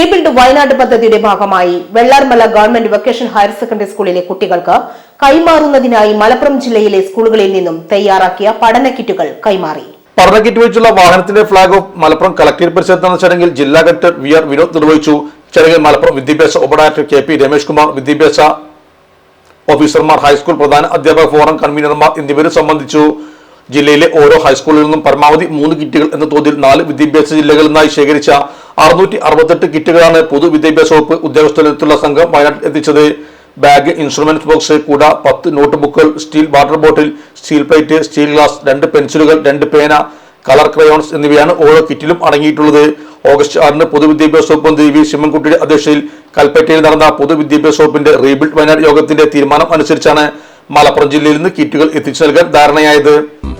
Rebuild Wayanad പദ്ധതിയുടെ ഭാഗമായി Vellarmala government vocation higher secondary സ്കൂളിലെ കുട്ടികൾക്ക് കൈമാറുന്നതിനായി മലപ്പുറം ജില്ലയിലെ സ്കൂളുകളിൽ നിന്നും തയ്യാറാക്കിയ പഠന കിറ്റുകൾ കൈമാറി. പഠന കിറ്റ് വെച്ചുള്ള വാഹനത്തിന്റെ ഫ്ളാഗ് ഓഫ് മലപ്പുറം കളക്ടറേറ്റ് പരിസരത്ത് നടന്ന ചടങ്ങിൽ ജില്ലാ കളക്ടർ വി ആർ വിനോദ് നിർവഹിച്ചു. ചടങ്ങിൽ മലപ്പുറം വിദ്യാഭ്യാസ ഉപഡയറക്ടർ കെ പി രമേഷ് കുമാർ വിദ്യാഭ്യാസ ഓഫീസർമാർ ഹൈസ്കൂൾ പ്രധാന അധ്യാപക ഫോറം കൺവീനർമാർ എന്നിവരും സംബന്ധിച്ചു. ജില്ലയിലെ ഓരോ ഹൈസ്കൂളിൽ നിന്നും പരമാവധി മൂന്ന് കിറ്റുകൾ എന്ന തോതിൽ നാല് വിദ്യാഭ്യാസ ജില്ലകളിൽ നിന്നായി ശേഖരിച്ച അറുന്നൂറ്റി അറുപത്തെട്ട് കിറ്റുകളാണ് പൊതുവിദ്യാഭ്യാസ വകുപ്പ് ഉദ്യോഗസ്ഥരെത്തുള്ള സംഘം വയനാട്ടിൽ എത്തിച്ചത്. ബാഗ് ഇൻസ്ട്രുമെന്റ് ബോക്സ് കൂട പത്ത് നോട്ട് ബുക്കുകൾ steel water bottle steel plate steel glass രണ്ട് പെൻസിലുകൾ രണ്ട് പേന കളർ ക്രയോൺസ് എന്നിവയാണ് ഓരോ കിറ്റിലും അടങ്ങിയിട്ടുള്ളത്. ഓഗസ്റ്റ് ആറിന് പൊതുവിദ്യാഭ്യാസ വകുപ്പ് മന്ത്രി വി ശിവൻകുട്ടിയുടെ അധ്യക്ഷതയിൽ കൽപ്പറ്റയിൽ നടന്ന പൊതുവിദ്യാഭ്യാസ വകുപ്പിന്റെ റീബിൽഡ് വയനാട് യോഗത്തിന്റെ തീരുമാനം അനുസരിച്ചാണ് മലപ്പുറം ജില്ലയിൽ നിന്ന് കിറ്റുകൾ എത്തിച്ചു നൽകാൻ ധാരണയായത്.